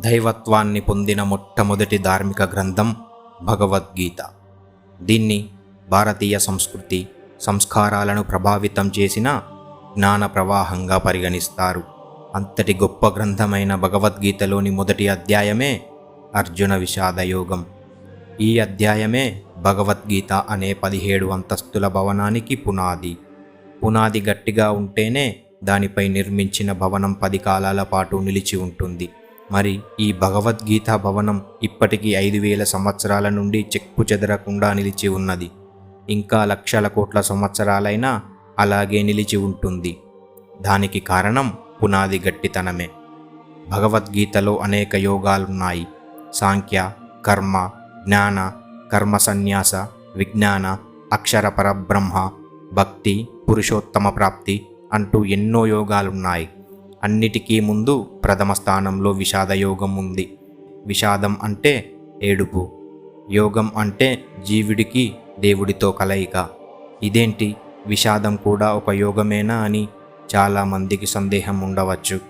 దైవత్వాన్ని పొందిన మొట్టమొదటి ధార్మిక గ్రంథం భగవద్గీత. దీన్ని భారతీయ సంస్కృతి సంస్కారాలను ప్రభావితం చేసిన జ్ఞాన ప్రవాహంగా పరిగణిస్తారు. అంతటి గొప్ప గ్రంథమైన భగవద్గీతలోని మొదటి అధ్యాయమే అర్జున విషాదయోగం. ఈ అధ్యాయమే భగవద్గీత అనే పదిహేడు అంతస్తుల భవనానికి పునాది. పునాది గట్టిగా ఉంటేనే దానిపై నిర్మించిన భవనం పది కాలాల పాటు నిలిచి ఉంటుంది. మరి ఈ భగవద్గీత భవనం ఇప్పటికీ ఐదు వేల సంవత్సరాల నుండి చెక్కు చెదరకుండా నిలిచి ఉన్నది. ఇంకా లక్షల కోట్ల సంవత్సరాలైనా అలాగే నిలిచి ఉంటుంది. దానికి కారణం పునాది గట్టితనమే. భగవద్గీతలో అనేక యోగాలున్నాయి. సాంఖ్య కర్మ జ్ఞాన కర్మ సన్యాస విజ్ఞాన అక్షర పరబ్రహ్మ భక్తి పురుషోత్తమ ప్రాప్తి అంటూ ఎన్నో యోగాలున్నాయి. అన్నిటికీ ముందు ప్రథమ స్థానంలో విషాదయోగం ఉంది. విషాదం అంటే ఏడుపు. యోగం అంటే జీవుడికి దేవుడితో కలయిక. ఇదేంటి? విషాదం కూడా ఒక యోగమేనా అని చాలామందికి సందేహం ఉండవచ్చు.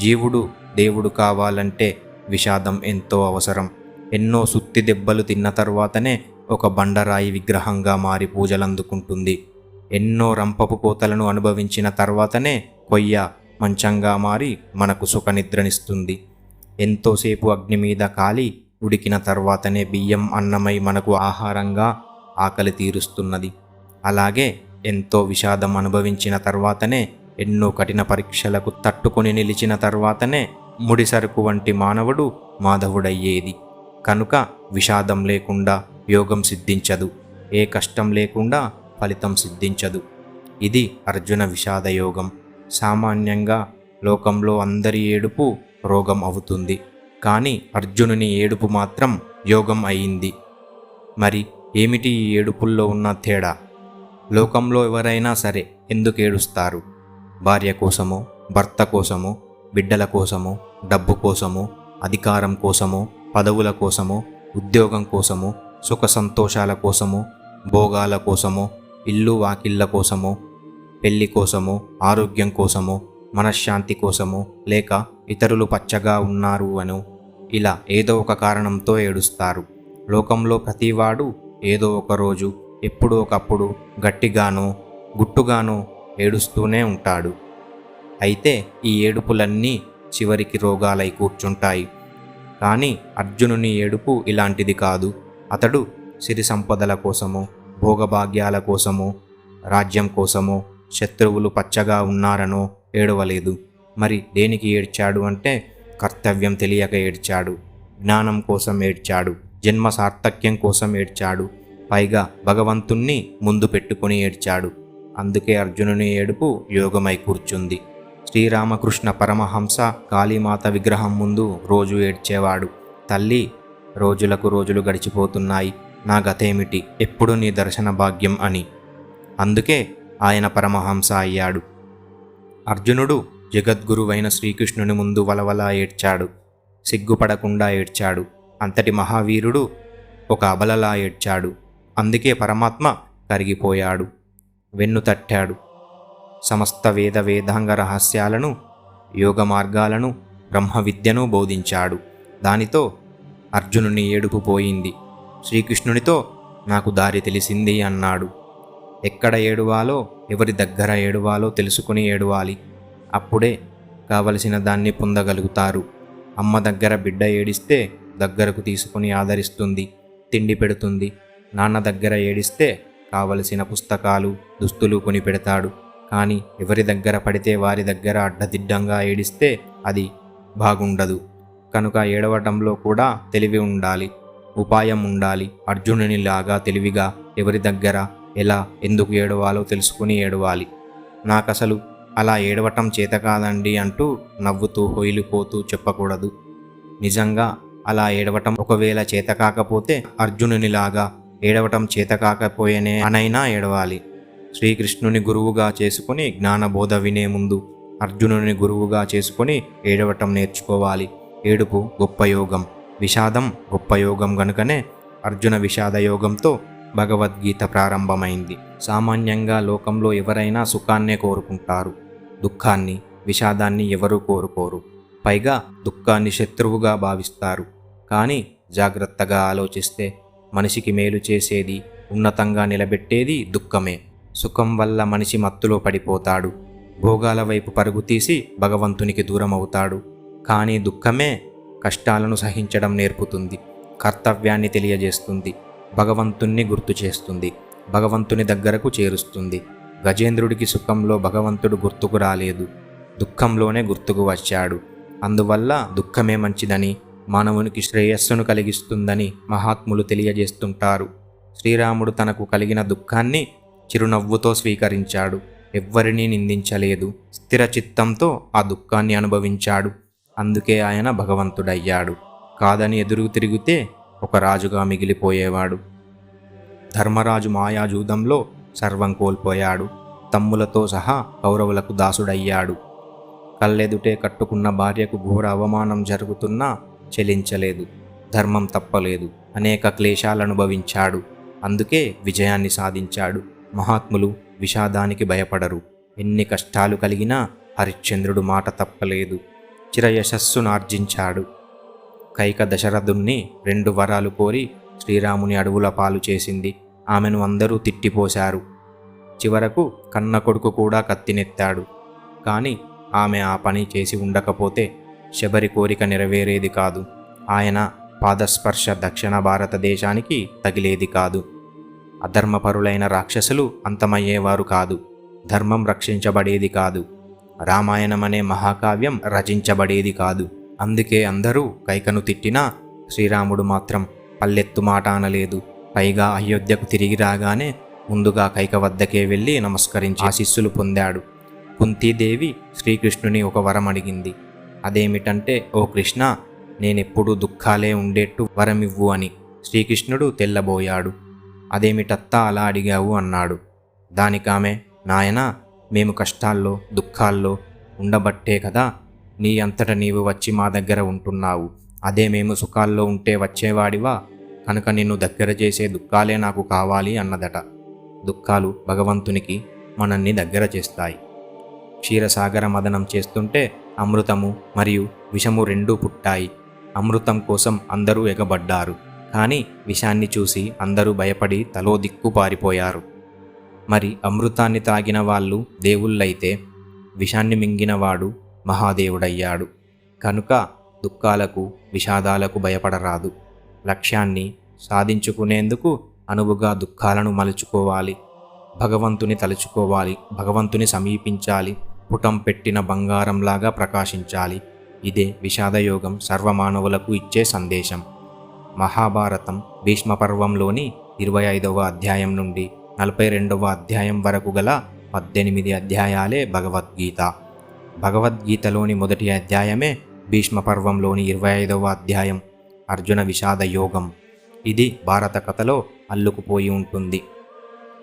జీవుడు దేవుడు కావాలంటే విషాదం ఎంతో అవసరం. ఎన్నో సుత్తి దెబ్బలు తిన్న తర్వాతనే ఒక బండరాయి విగ్రహంగా మారి పూజలందుకుంటుంది. ఎన్నో రంపపు కోతలను అనుభవించిన తర్వాతనే కొయ్య మంచంగా మారి మనకు సుఖనిద్రనిస్తుంది. ఎంతోసేపు అగ్ని మీద కాలి ఉడికిన తర్వాతనే బియ్యం అన్నమై మనకు ఆహారంగా ఆకలి తీరుస్తున్నది. అలాగే ఎంతో విషాదం అనుభవించిన తర్వాతనే ఎన్నో కఠిన పరీక్షలకు తట్టుకొని నిలిచిన తర్వాతనే ముడిసరుకు వంటి మానవుడు మాధవుడయ్యేది. కనుక విషాదం లేకుండా యోగం సిద్ధించదు. ఏ కష్టం లేకుండా ఫలితం సిద్ధించదు. ఇది అర్జున విషాద యోగం సామాన్యంగా లోకంలో అందరి ఏడుపు రోగం అవుతుంది. కానీ అర్జునుని ఏడుపు మాత్రం యోగం అయింది. మరి ఏమిటి ఈ ఏడుపుల్లో ఉన్న తేడా? లోకంలో ఎవరైనా సరే ఎందుకు ఏడుస్తారు? భార్య కోసమో భర్త కోసమో బిడ్డల కోసమో డబ్బు కోసమో అధికారం కోసమో పదవుల కోసమో ఉద్యోగం కోసమో సుఖ సంతోషాల కోసమో భోగాల కోసమో ఇల్లు వాకిళ్ళ కోసమో పెళ్ళి కోసమో ఆరోగ్యం కోసమో మనశ్శాంతి కోసమో లేక ఇతరులు పచ్చగా ఉన్నారు అను ఇలా ఏదో ఒక కారణంతో ఏడుస్తారు. లోకంలో ప్రతివాడు ఏదో ఒక రోజు ఎప్పుడో ఒకప్పుడు గట్టిగానో గుట్టుగానో ఏడుస్తూనే ఉంటాడు. అయితే ఈ ఏడుపులన్నీ చివరికి రోగాలై కూర్చుంటాయి. కానీ అర్జునుని ఏడుపు ఇలాంటిది కాదు. అతడు సిరి సంపదల కోసమో భోగభాగ్యాల కోసమో రాజ్యం కోసమో శత్రువులు పచ్చగా ఉన్నారనో ఏడవలేదు. మరి దేనికి ఏడ్చాడు అంటే కర్తవ్యం తెలియక ఏడ్చాడు. జ్ఞానం కోసం ఏడ్చాడు. జన్మ సార్థక్యం కోసం ఏడ్చాడు. పైగా భగవంతుణ్ణి ముందు పెట్టుకుని ఏడ్చాడు. అందుకే అర్జునుని ఏడుపు యోగమై కూర్చుంది. శ్రీరామకృష్ణ పరమహంస కాళీమాత విగ్రహం ముందు రోజు ఏడ్చేవాడు. తల్లి రోజులకు రోజులు గడిచిపోతున్నాయి. నా గతేమిటి? ఎప్పుడు నీ దర్శన భాగ్యం అని. అందుకే ఆయన పరమహంస అయ్యాడు. అర్జునుడు జగద్గురువైన శ్రీకృష్ణుని ముందు వలవల ఏడ్చాడు. సిగ్గుపడకుండా ఏడ్చాడు. అంతటి మహావీరుడు ఒక అబలలా ఏడ్చాడు. అందుకే పరమాత్మ కరిగిపోయాడు. వెన్ను తట్టాడు. సమస్త వేద వేదాంగ రహస్యాలను యోగ మార్గాలను బ్రహ్మ విద్యను బోధించాడు. దానితో అర్జునుని ఏడుపు పోయింది. శ్రీకృష్ణునితో నాకు దారి తెలిసింది అన్నాడు. ఎక్కడ ఏడువాలో ఎవరి దగ్గర ఏడువాలో తెలుసుకుని ఏడువాలి. అప్పుడే కావలసిన దాన్ని పొందగలుగుతారు. అమ్మ దగ్గర బిడ్డ ఏడిస్తే దగ్గరకు తీసుకుని ఆదరిస్తుంది తిండి పెడుతుంది. నాన్న దగ్గర ఏడిస్తే కావలసిన పుస్తకాలు దుస్తులు కొని పెడతాడు. కానీ ఎవరి దగ్గర పడితే వారి దగ్గర అడ్డదిడ్డంగా ఏడిస్తే అది బాగుండదు. కనుక ఏడవటంలో కూడా తెలివి ఉండాలి ఉపాయం ఉండాలి. అర్జునునిలాగా తెలివిగా ఎవరి దగ్గర ఎలా ఎందుకు ఏడవాలో తెలుసుకుని ఏడవాలి. నాకసలు అలా ఏడవటం చేత కాదండి అంటూ నవ్వుతూ హొయిలిపోతూ చెప్పకూడదు. నిజంగా అలా ఏడవటం ఒకవేళ చేత కాకపోతే అర్జునునిలాగా ఏడవటం చేత కాకపోయేనే అనైనా ఏడవాలి. శ్రీకృష్ణుని గురువుగా చేసుకుని జ్ఞానబోధ వినే ముందు అర్జునుని గురువుగా చేసుకుని ఏడవటం నేర్చుకోవాలి. ఏడుపు గొప్ప యోగం. విషాదం గొప్ప యోగం గనుకనే అర్జున విషాద యోగంతో భగవద్గీత ప్రారంభమైంది. సామాన్యంగా లోకంలో ఎవరైనా సుఖాన్నే కోరుకుంటారు. దుఃఖాన్ని విషాదాన్ని ఎవరూ కోరుకోరు. పైగా దుఃఖాన్ని శత్రువుగా భావిస్తారు. కానీ జాగ్రత్తగా ఆలోచిస్తే మనిషికి మేలు చేసేది ఉన్నతంగా నిలబెట్టేది దుఃఖమే. సుఖం వల్ల మనిషి మత్తులో పడిపోతాడు. భోగాల వైపు పరుగు తీసి భగవంతునికి దూరం అవుతాడు కానీ దుఃఖమే కష్టాలను సహించడం నేర్పుతుంది. కర్తవ్యాన్ని తెలియజేస్తుంది. భగవంతుణ్ణి గుర్తు చేస్తుంది భగవంతుని దగ్గరకు చేరుస్తుంది. గజేంద్రుడికి సుఖంలో భగవంతుడు గుర్తుకు రాలేదు దుఃఖంలోనే గుర్తుకు వచ్చాడు. అందువల్ల దుఃఖమే మంచిదని మానవునికి శ్రేయస్సును కలిగిస్తుందని మహాత్ములు తెలియజేస్తుంటారు. శ్రీరాముడు తనకు కలిగిన దుఃఖాన్ని చిరునవ్వుతో స్వీకరించాడు. ఎవ్వరినీ నిందించలేదు స్థిర చిత్తంతో ఆ దుఃఖాన్ని అనుభవించాడు. అందుకే ఆయన భగవంతుడయ్యాడు. కాదని ఎదురు తిరిగితే ఒక రాజుగా మిగిలిపోయేవాడు. ధర్మరాజు మాయాజూదంలో సర్వం కోల్పోయాడు. తమ్ములతో సహా కౌరవులకు దాసుడయ్యాడు. కళ్ళెదుటే కట్టుకున్న భార్యకు ఘోర అవమానం జరుగుతున్నా చెలించలేదు. ధర్మం తప్పలేదు. అనేక క్లేశాలు అనుభవించాడు అందుకే విజయాన్ని సాధించాడు. మహాత్ములు విషాదానికి భయపడరు. ఎన్ని కష్టాలు కలిగినా హరిశ్చంద్రుడు మాట తప్పలేదు. చిరయశస్సునార్జించాడు కైక దశరథుణ్ణి రెండు వరాలు కోరి శ్రీరాముని అడవుల పాలు చేసింది. ఆమెను అందరూ తిట్టిపోశారు. చివరకు కన్న కొడుకు కూడా కత్తినెత్తాడు. కానీ ఆమె ఆ పని చేసి ఉండకపోతే శబరి కోరిక నెరవేరేది కాదు. ఆయన పాదస్పర్శ దక్షిణ భారతదేశానికి తగిలేది కాదు. అధర్మపరులైన రాక్షసులు అంతమయ్యేవారు కాదు. ధర్మం రక్షించబడేది కాదు. రామాయణం అనే మహాకావ్యం రచించబడేది కాదు. అందుకే అందరూ కైకను తిట్టినా శ్రీరాముడు మాత్రం పల్లెత్తు మాట అనలేదు. పైగా అయోధ్యకు తిరిగి రాగానే ముందుగా కైక వద్దకే వెళ్ళి నమస్కరించి ఆశీస్సులు పొందాడు. కుంతీదేవి శ్రీకృష్ణుని ఒక వరం అడిగింది. అదేమిటంటే ఓ కృష్ణ నేనెప్పుడూ దుఃఖాలే ఉండేట్టు వరమివ్వు అని శ్రీకృష్ణుడు తెల్లబోయాడు. అదేమిటత్తా అలా అడిగావు అన్నాడు. దానికామె నాయనా మేము కష్టాల్లో దుఃఖాల్లో ఉండబట్టే కదా నీ అంతట నీవు వచ్చి మా దగ్గర ఉంటున్నావు. అదే మేము సుఖాల్లో ఉంటే వచ్చేవాడివా? కనుక నిన్ను దగ్గర చేసే దుఃఖాలే నాకు కావాలి అన్నదట. దుఃఖాలు భగవంతునికి మనల్ని దగ్గర చేస్తాయి. క్షీరసాగర మదనం చేస్తుంటే అమృతము మరియు విషము రెండూ పుట్టాయి. అమృతం కోసం అందరూ ఎగబడ్డారు. కానీ విషాన్ని చూసి అందరూ భయపడి తలో దిక్కు పారిపోయారు. మరి అమృతాన్ని తాగిన వాళ్ళు దేవుళ్ళైతే విషాన్ని మింగినవాడు మహాదేవుడయ్యాడు. కనుక దుఃఖాలకు విషాదాలకు భయపడరాదు. లక్ష్యాన్ని సాధించుకునేందుకు అనువుగా దుఃఖాలను మలుచుకోవాలి. భగవంతుని తలుచుకోవాలి. భగవంతుని సమీపించాలి. పుటం పెట్టిన బంగారంలాగా ప్రకాశించాలి. ఇదే విషాదయోగం సర్వమానవులకు ఇచ్చే సందేశం. మహాభారతం భీష్మపర్వంలోని ఇరవై ఐదవ అధ్యాయం నుండి నలభై రెండవ అధ్యాయం వరకు గల పద్దెనిమిది అధ్యాయాలే భగవద్గీత. భగవద్గీతలోని మొదటి అధ్యాయమే భీష్మ పర్వంలోని ఇరవై ఐదవ అధ్యాయం. అర్జున విషాద యోగం. ఇది భారత కథలో అల్లుకుపోయి ఉంటుంది.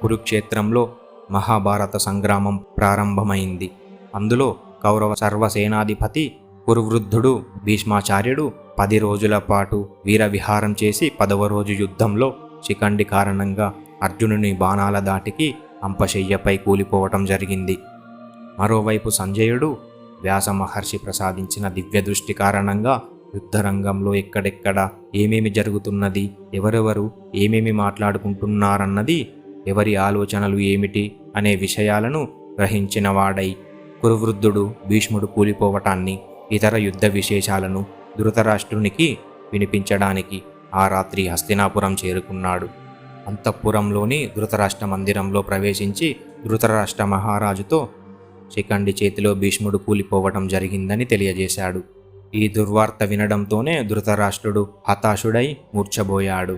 కురుక్షేత్రంలో మహాభారత సంగ్రామం ప్రారంభమైంది. అందులో కౌరవ సర్వసేనాధిపతి కురువృద్ధుడు భీష్మాచార్యుడు పది రోజుల పాటు వీరవిహారం చేసి పదవ రోజు యుద్ధంలో శిఖండి కారణంగా అర్జునుని బాణాల దాటికి అంపశయ్యపై కూలిపోవటం జరిగింది. మరోవైపు సంజయుడు వ్యాస మహర్షి ప్రసాదించిన దివ్య దృష్టి కారణంగా యుద్ధరంగంలో ఎక్కడెక్కడ ఏమేమి జరుగుతున్నది ఎవరెవరు ఏమేమి మాట్లాడుకుంటున్నారన్నది ఎవరి ఆలోచనలు ఏమిటి అనే విషయాలను గ్రహించినవాడై కురువృద్ధుడు భీష్ముడు కూలిపోవటాన్ని ఇతర యుద్ధ విశేషాలను ధృతరాష్ట్రునికి వినిపించడానికి ఆ రాత్రి హస్తినాపురం చేరుకున్నాడు. అంతఃపురంలోని ధృతరాష్ట్ర మందిరంలో ప్రవేశించి ధృతరాష్ట్ర మహారాజుతో శిఖండి చేతిలో భీష్ముడు కూలిపోవటం జరిగిందని తెలియజేశాడు. ఈ దుర్వార్త వినడంతోనే ధృతరాష్ట్రుడు హతాశుడై మూర్ఛబోయాడు.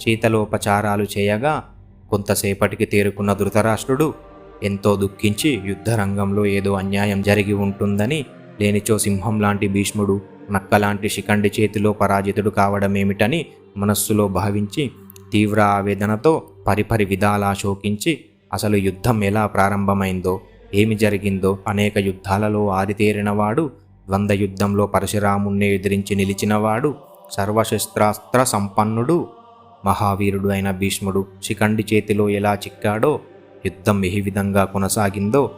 శీతలోపచారాలు చేయగా కొంతసేపటికి తేరుకున్న ధృతరాష్ట్రుడు ఎంతో దుఃఖించి యుద్ధరంగంలో ఏదో అన్యాయం జరిగి ఉంటుందని లేనిచో సింహం లాంటి భీష్ముడు నక్కలాంటి శిఖండి చేతిలో పరాజితుడు కావడమేమిటని మనస్సులో భావించి తీవ్ర ఆవేదనతో పరిపరి విధాలా శోకించి అసలు యుద్ధం ఎలా ప్రారంభమైందో ఏమి జరిగిందో అనేక యుద్ధాలలో ఆరితేరినవాడు ద్వంద్వ యుద్ధంలో పరశురాముణ్ణి ఎదిరించి నిలిచినవాడు సర్వశస్త్రాస్త్ర సంపన్నుడు మహావీరుడు అయిన భీష్ముడు శిఖండి చేతిలో ఎలా చిక్కాడో యుద్ధం ఏ విధంగా కొనసాగిందో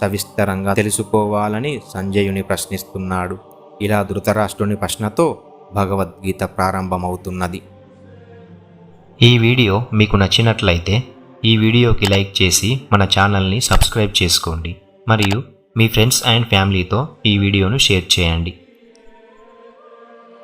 సవిస్తరంగా తెలుసుకోవాలని సంజయుని ప్రశ్నిస్తున్నాడు. ఇలా ధృతరాష్ట్రుని ప్రశ్నతో భగవద్గీత ప్రారంభమవుతున్నది. ఈ వీడియో మీకు నచ్చినట్లయితే ఈ వీడియోకి లైక్ చేసి మన ఛానల్ని సబ్స్క్రైబ్ చేసుకోండి. మరియు మీ ఫ్రెండ్స్ అండ్ ఫ్యామిలీతో ఈ వీడియోను షేర్ చేయండి.